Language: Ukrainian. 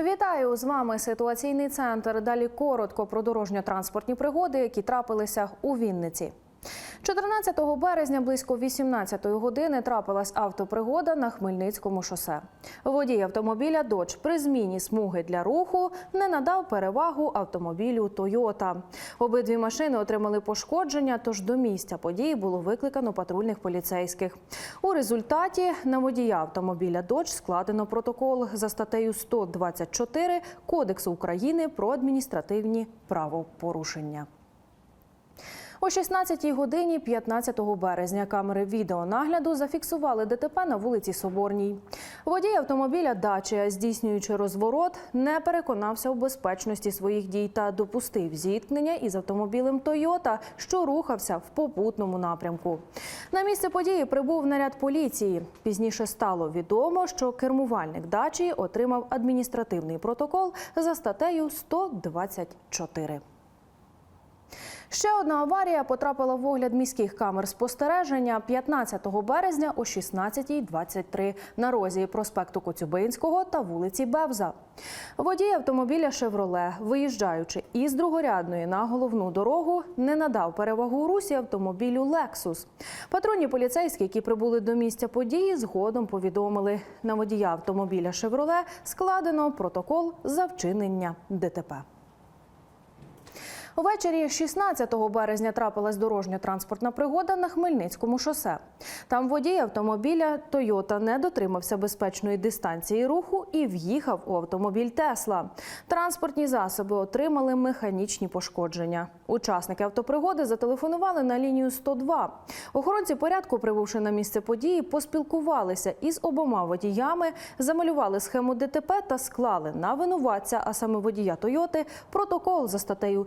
Вітаю з вами ситуаційний центр. Далі коротко про дорожньо-транспортні пригоди, які трапилися у Вінниці. 14 березня близько 18 години трапилась автопригода на Хмельницькому шосе. Водій автомобіля «Додж» при зміні смуги для руху не надав перевагу автомобілю «Тойота». Обидві машини отримали пошкодження, тож до місця події було викликано патрульних поліцейських. У результаті на водія автомобіля «Додж» складено протокол за статтею 124 Кодексу України про адміністративні правопорушення. О 16 годині 15 березня камери відеонагляду зафіксували ДТП на вулиці Соборній. Водій автомобіля Дачія, здійснюючи розворот, не переконався у безпечності своїх дій та допустив зіткнення із автомобілем Тойота, що рухався в попутному напрямку. На місце події прибув наряд поліції. Пізніше стало відомо, що кермувальник Дачії отримав адміністративний протокол за статтею 124. Ще одна аварія потрапила в огляд міських камер спостереження 15 березня о 16.23 на розі проспекту Коцюбинського та вулиці Бевза. Водій автомобіля «Шевроле», виїжджаючи із другорядної на головну дорогу, не надав перевагу у русі автомобілю «Лексус». Патрульні поліцейські, які прибули до місця події, згодом повідомили, на водія автомобіля «Шевроле» складено протокол за вчинення ДТП. Увечері 16 березня трапилась дорожньо-транспортна пригода на Хмельницькому шосе. Там водій автомобіля Тойота не дотримався безпечної дистанції руху і в'їхав у автомобіль Тесла. Транспортні засоби отримали механічні пошкодження. Учасники автопригоди зателефонували на лінію 102. Охоронці порядку, прибувши на місце події, поспілкувалися із обома водіями, замалювали схему ДТП та склали на винуватця, а саме водія Тойоти, протокол за статтею